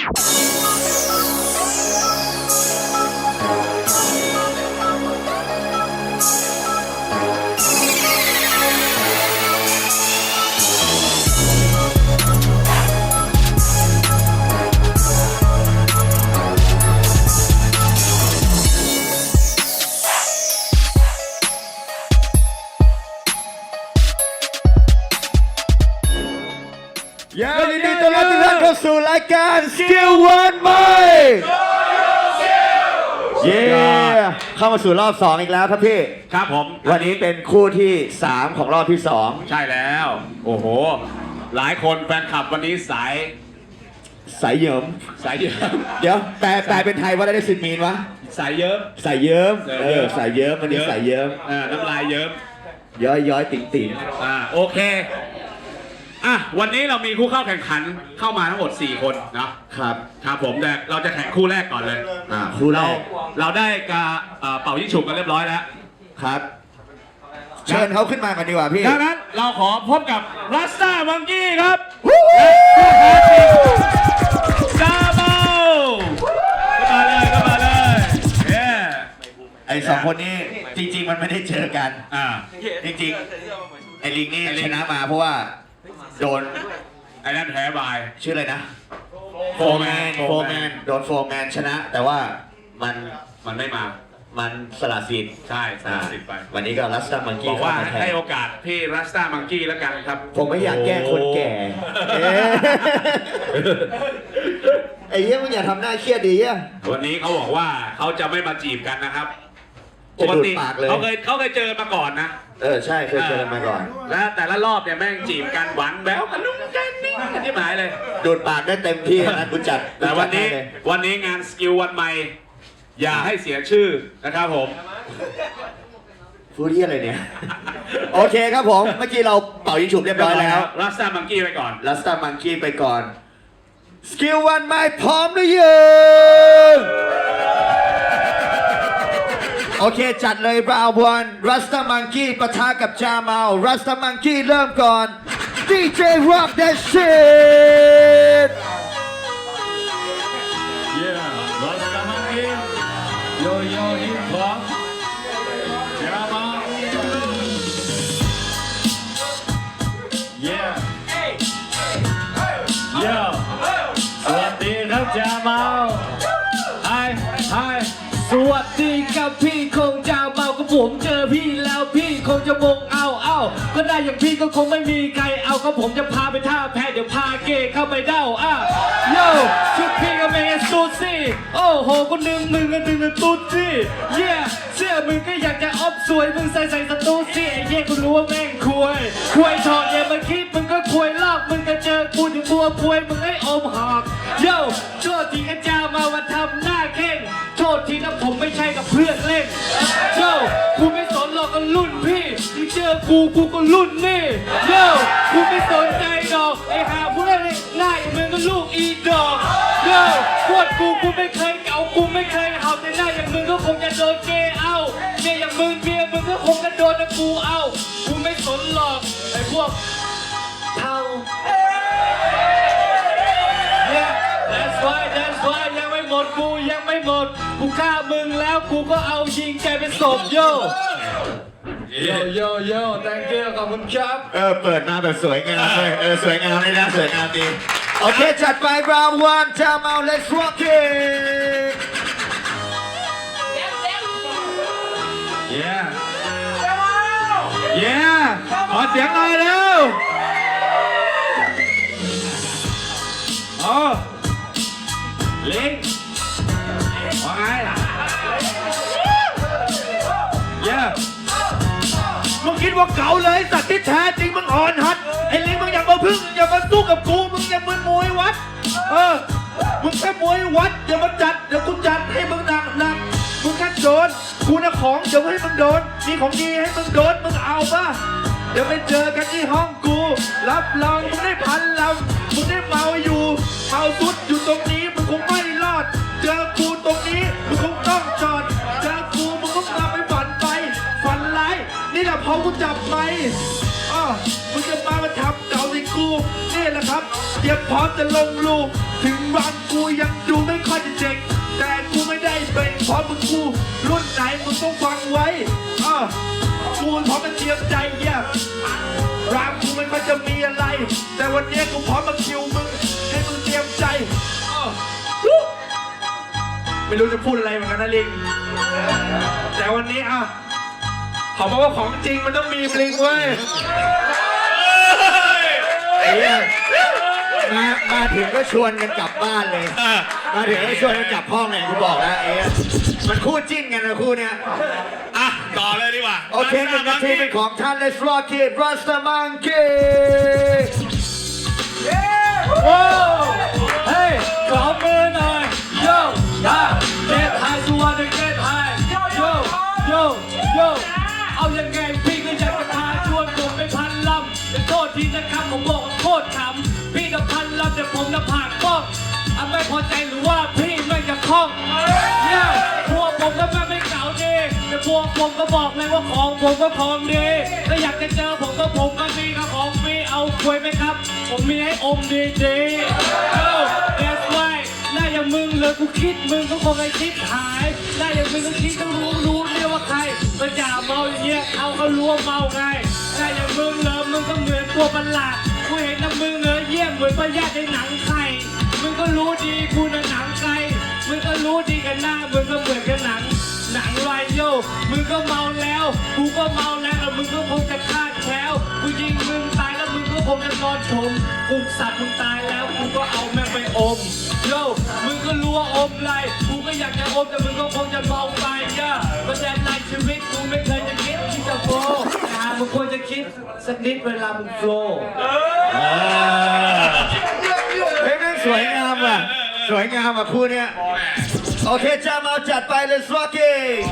ยิ เข้าสู่รายการ Skill One ใหม่เย้เข้ามาสู่รอบ 2 อีกแล้วครับพี่ ครับผมวันนี้เป็นคู่ที่ 3 ของรอบที่ ใช่แล้ว โอ้โห หลายคนแฟนคลับวันนี้สาย2 สายเยิ้มสายเยิ้มเดี๋ยวแปลแปลเป็นไทยว่าได้สิทธิ์มีนวะ สายเยิ้มสายเยิ้มเออเออสายเยิ้มวันนี้สายเยิ้มอ่าน้ำลายเยิ้มย้อยย้อยติ๋งติ๋งอ่าโอเค อะวันนี้เรามีคู่เข้าแข่งขันเข้ามาทั้งหมด 4 คนเนาะครับครับผมแต่เราจะแข่งคู่แรกก่อนเลย อ่าคู่แรเรากเราได้กาเอ่อเป่ายิ่งฉุบกันเรียบร้อยแล้ว ครับ เชิญเขาขึ้นมากันดีกว่าพี่ ดังนั้นเราขอพบกับรัสตามังกี้ครับวู้จาเมาเข้ามาเลยเข้ามาเลยเย้ไอสองคนนี้จริง ๆ มันไม่ได้เจอกัน อ่า จริงๆ ไอลิงนี่ไอ้ลิงชนะมาเพราะว่า โดนไอ้นั่นแพ้บาย ชื่ออะไรนะ โฟร์แมน โฟร์แมน โดนโฟร์แมนชนะ แต่ว่ามันมันไม่มา มันสละสิทธิ์ใช่สามสิบไป วันนี้ก็ลัสตามังบกี้อกว่าเข้มแทนให้โอกาสพี่รัสตามังกี้แล้วกันครับ ผมไม่อยากแกล้งคนแก่เอ๊ะไอ้เหี้ยมึงอย่าทำหน้าเครียดดิเหี้ยวันนี้เขาบอกว่าเขาจะไม่มาจีบกันนะครับ จะดูดปากเลย เขาเคยเขาเคยเจอมาก่อนนะเออใช่เคยเจอกันมาก่อน แล้วแต่ละรอบเนี่ยแม่งจีบกันหวานแบ๊วกันนุ่งกันนี่กันที่หมายเลย ดูดปากได้เต็มที่นะกูจัดแต่วันนี้กูจัดให้เลยวันนี้งานสกิลวันใหม่ อย่าให้เสียชื่อนะครับผม พูดที่อะไรเนี่ย โอเคครับผม เมื่อกี้เราเป่ายิงฉุบเรียบร้อยแล้ว รัสตามังกี้ไปก่อน ลัสตามังกี้ไปก่อน สกิลวันไม่พร้อมหรือยัง โอเค จัดเลยราววันรัสตามังกี้ปะทะกับจาเมารัสตามังกี้เริ่มก่อน DJ Rock that shit ก็คงไม่มีใครเอาก็ผมจะพาไปท่าแพ้เดี๋ยวพาเกย์เข้าไปเด้าอะโย่ชุดพี่ก็ไม่ให้สุดสิโอ้โหก็นึงมึงก็นึงก็ตุ๊ดสิเย่เสื้อมึงก็อยากจะออฟสวยมึงใส่ใส่สตูสิไอ้เย่กูรู้ว่าแม่งควยควยถอดอย่ามาคิดมึงก็ควยลอกมึงก็เจอกูถึงบัวควยมึงไอ้อมหอกโย่โทษทีกระจามาวันทำหน้าเข่งโท ษทีนะผมไม่ใช่กับเพื่อนเล่น เจ้ากูไม่สนหรอกก็รุ่นพี่มึงเจอกูกูก็รุ่นนี่เจ้ากูไม่สนใจดอกไอ้หาผู้เล่นง่ายมึงก็ลูกอีดอกเจ้าพวดกูกูไม่เคยเก่ากูไม่เคยเห่าแต่หน้าอย่างมึงก็คงจะโดนเกเอาเมียอย่างมึงเมียมึงก็คงจะโดนนะกูเอากูไม่สนหรอกไอ้พวกเท่า หมดกูยังไม่หมด กูฆ่ามึงแล้วกูก็เอายิงแกเป็นศพโยโยโยโย่ thank you ขอบคุณครับ เออ เปิดมาแบบสวยงามเลยเออ สวยงามเลยนะ สวยงามดี โอเค จัดไป round one จาเมา let's rock it Yeah, Yeah ขอเสียงหน่อยเร็ว มาสู้กับกูมึงอย่ามึนมวยวัด เออ มึงแค่มวยวัดอย่ามาจัดเดี๋ยวกูจัดให้มึงหนักหนักมึงแค่โดนกูนะของเดี๋ยวให้มึงโดนมีของดีให้มึงโดนมึงเอาป่ะเดี๋ยวไปเจอกันที่ห้องกู รับรองมึงได้พันลำมึงได้เมาอยู่เมาสุดอยู่ตรงนี้มึงคงไม่รอด เจอกูตรงนี้มึงคงต้องจอดเจอกูมึงต้องกลับไปฝันไปฝันร้ายนี่แหละพอกูจับไปอ้อมึงจะมามาทำเก่าในกูนี่แหละ ครับเตรียมพร้อมจะลงลูก ถึงวันกูยังดูไม่ค่อยจะเจ๋งแต่กูไม่ได้เป็นเพราะมึงกูรุ่นไหนมึงต้องฟังไว้อะกูพร้อมจะเตรียมใจเยี่ยรามกูไม่ค่อยจะมีอะไร แต่วันนี้กูพร้อมมาคิวมึงให้มึงเตรียมใจอ้อไม่รู้จะพูดอะไรเหมือนกันนะลิง แต่วันนี้อะขอบอกว่าของจริงมันต้องมีบลิงเว้ย มามาถึงก็ชวนกันกลับบ้านเลยมาถึงก็ชวนกันกลับห้องเลยกูบอกแล้วไอ้เหี้ยมันคู่จิ้นกันนะคู่เนี้ย อะ ต่อเลยดีกว่าโอเคหนึ่งนาทีเป็นของท่าน Let's rock it Rasta Monkey จะพันลำแต่ผมจะผ่านกล้องอะไม่พอใจหรือว่าพี่ไม่จะคล้องเนี่ยพวกผมก็ไม่ไม่เก่าดีแต่พวกผมก็บอกเลยว่าของผมก็ของดีถ้าอยากจะเจอผมก็ผมก็มีกับของฟรีเอาคุยไหมครับ ผมมีให้อมดีดีเอ้า that's right หน้าอย่างมึงเลยกูคิดมึงก็คงไอ้คิดหายหน้าอย่างมึงก็คิดก็รู้รู้เนี่ยว่าใครมันจ่าเมาอย่างเงี้ยเขาก็รู้ว่าเมาไงหน้าอย่างมึงเลยมึงก็เหมือนตัวประหลาดกูเห็นน้ำมึงเลย เยี่ยมเหมือนพญาติในหนังไข่มึงก็รู้ดีกูน่ะหนังไก่มึงก็รู้ดีกันหน้ามึงก็เหมือนกันหนัง หนังไรโยมึงก็เมาแล้ว กูก็เมาแล้วแล้วมึงก็คงจะคาดแคล้วกูยิงมึงตายแล้วมึงก็คงจะนอนชมกูสัตว์มึงตายแล้วกูก็เอาแม่งไปอมโยมึงก็รู้ว่าอมไรกูก็อยากจะอมแต่มึงก็คงจะเมาไปย่าประเด็นในชีวิตกูไม่เคยจะคิด สักนิดเวลามึงโฟล์เฮ้ยแม่งสวยงามว่ะ สวยงามอะคู่เนี้ย โอเคจ้ามาจัดไป Let's rock it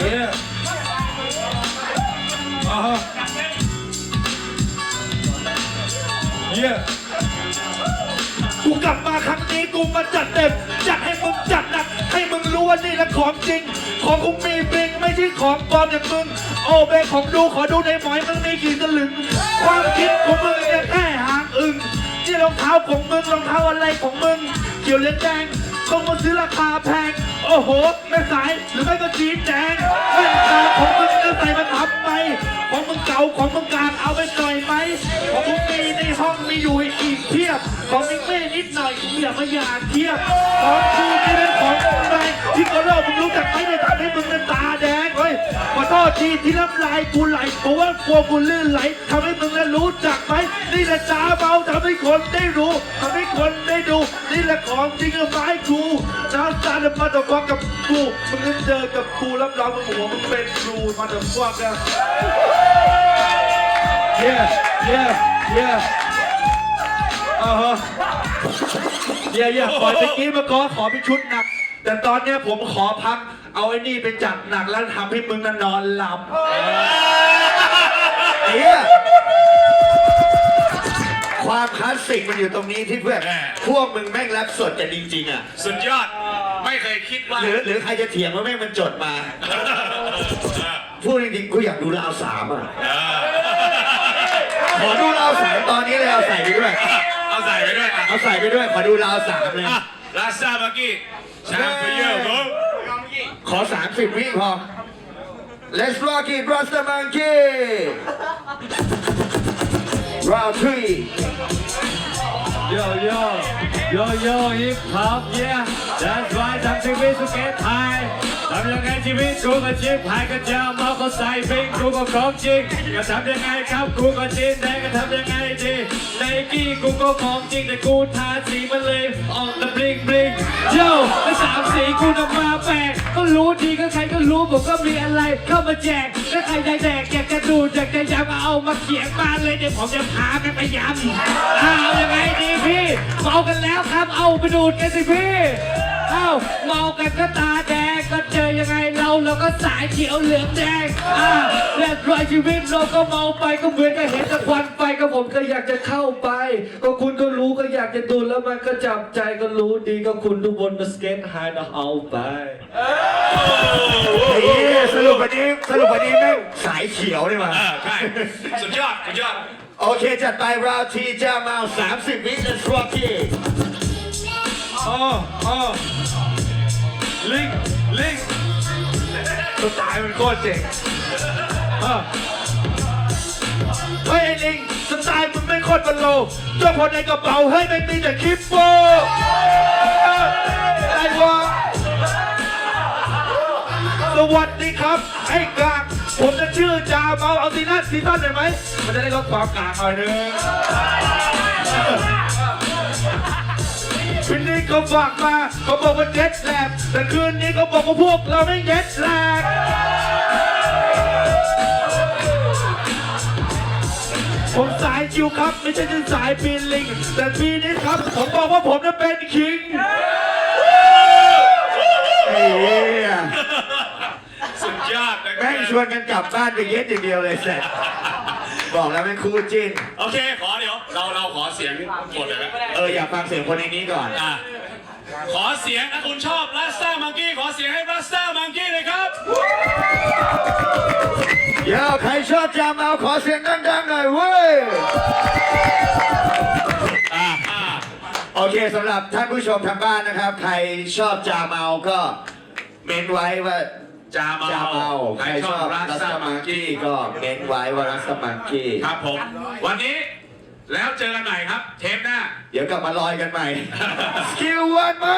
Yeah. Uh-huh. Yeah. กูกลับมาครั้งนี้กูมาจัดเต็ม จัดให้มึงจัดหนักให้ งรู้ว่านี่แหละของจริง ของกูมีบลิงไม่ใช่ของปลอมอย่างมึง โอเบของดูขอดูในหมอยมึงมีกี่สลึง ความคิดของมึงเนี่ยแค่หางอึงนี่รองเท้าของมึงรองเท้าอะไรของมึงเขียวเลืองแดงคงมาซื้อราคาแพง โอ้โหแม่สายหรือไม่ก็จีนแดงแว่ตาของมึงจะใส่มาทำไมของมึงเก่าของมึงกลางเอาไปหน่อยไหมของมึงมีในห้องมีอยู่อีกเพียบของมึงไม่นิดหน่อยอย่ามาอยากเทียบของกูนี่เป็นของ ที่ก็เล่ามึงรู้จักไหมเนี่ยทำให้มึงเป็นตาแดงเฮ้ยขอโทษทีที่น้ำลายกูไหลเพราะว่ากลัวกูลื่นไหลทำให้มึงนั้นรู้จักไหมนี่แหละจ้าเบาทำให้คนได้รู้ทำให้คนได้ดู นี่แหละของจริงกับไม้กูน้ำตาจะมาตะฟักกับกูมึงนั้นเจอกับกูรับรองมึงหัวมึงเป็นครูมาตะฟักกัน Yeah yeah yeah อ่าฮะเย่เย่ปล่อยตะกี้มาก่อนขอเป็นชุดนัก แต่ตอนเนี้ยผมขอพัก เอาไอ้นี่ไปจัดหนักแล้วทำให้มึงน่ะนอนหลับเฮียความคลาสสิกมันอยู่ตรงนี้ที่เพื่อนพวกมึงแม่งแรปสดกันจริงๆอะ สุดยอด ไม่เคยคิดว่า หรือหรือใครจะเถียงว่าแม่งมันจดมา พูดจริงๆกูอยากดูราวสามอะ ขอดูราวสามตอนนี้เลยเอาใส่ไปด้วย เอาใส่ไปด้วยอะเอาใส่ไปด้วย ขอดูราวสามเลย อะ ลาซาเมื่อกี้ชาไปเยอะผมขอสามสิบวิพอ Let's rock it Rasta Monkey Round three Yo yo yo yo hip hop yeah that's right ทำชีวิตสุเกตไทยทำยังไงชีวิตกูก็ชิบหายก็เจอมาก็ใส่บิงกูก็ของจริงก็ทำยังไงครับกูก็จีนแดงก็ทำยังไงดีไนกี้กูก็ของจริงแต่กูทาสีมันเลยออกแตะบลิงบลิงโย่แล้วสามสีกูนำมาแปลกก็รู้ดีก็ใครก็รู้ผมก็มีอะไรเข้ามาแจกถ้าใครจะแดกอยากจะดูดอยากจะยำเอามาเขียนมาเลยเดี๋ยวผมจะพากันไปยำอ้าวยังไงดีพี่เมากันแล้วครับ เอาไปดูดกันสิพี่ เอ้าเมากันก็ตาแดง ก็เจอยังไงเราเราก็สายเขียวเหลืองแดงอ้าวแลกรอยชีวิตเราก็เมาไปก็เหมือนกับเห็นตะควันไฟก็ผมก็อยากจะเข้าไป ก็คุณก็รู้ก็อยากจะดูแล้วมันก็จับใจก็รู้ดีก็คุณทุกบนมาสเก็ตไฮนะเอาไปไอ้เหี้ยสรุปวันนี้สรุปวันนี้แม่งสายเขียวเลยมาเออใช่สุดยอดสุดยอดโอเคจัดไปราวทีจาเมา30 วิ let's rock it อ๋ออ๋อลิง ลิงสไตล์มันโคตรเจ๋งเออเฮ้ยไอ้ลิงสไตล์มึงไม่โคตรบันโลเจ้าพอในกระเป๋าเฮ้ยไม่มีแต่คลิปโปอะไรวะสวัสดีครับ ไอ้กากผมจะชื่อจาเมาเอาซีนั่นซีซั่นได้ไหม มันจะได้ลดความกากหน่อยนึง คืนนี้เขาฝากมาเขาบอกว่าเจ็ดแลกแต่คืนนี้เขาบอกว่าพวกเราไม่เจ็ดแลกผมสายชิวครับไม่ใช่จะสายปีนลิง แต่ปีนี้ครับ ผมบอกว่าผมจะเป็นคิงไอ้เหี้ยสุดยอดนะแม่งชวนกันกลับบ้านไปเย็ดอย่างเดียวเลยแซ่บอกแล้วเป็นคู่จิ้น โอเค ขอเดี๋ยว เราเราขอเสียงกดเลยไหมเอออยากฟังเสียงคนในนี้ก่อน อะขอเสียงถ้าคุณชอบรัสตามังกี้ขอเสียงให้รัสตามังกี้เลยครับเดี๋ยวใครชอบจาเมาขอเสียงดังๆหน่อยเว้ย อะอะโอเคสำหรับท่านผู้ชมทางบ้านนะครับ ใครชอบจาเมาก็เม้นไว้ว่าจาเมาจาเมาใคใครรชชออบบรัรัสสตาตามัมังงกี้กี้ก็เม้นไว้ว่ารัสตามังกี้ ครับผม วันนี้ แล้วเจอกันใหม่ครับ เทปหน้า เดี๋ยวกลับมาลอยกันใหม่ สกิลวันไหม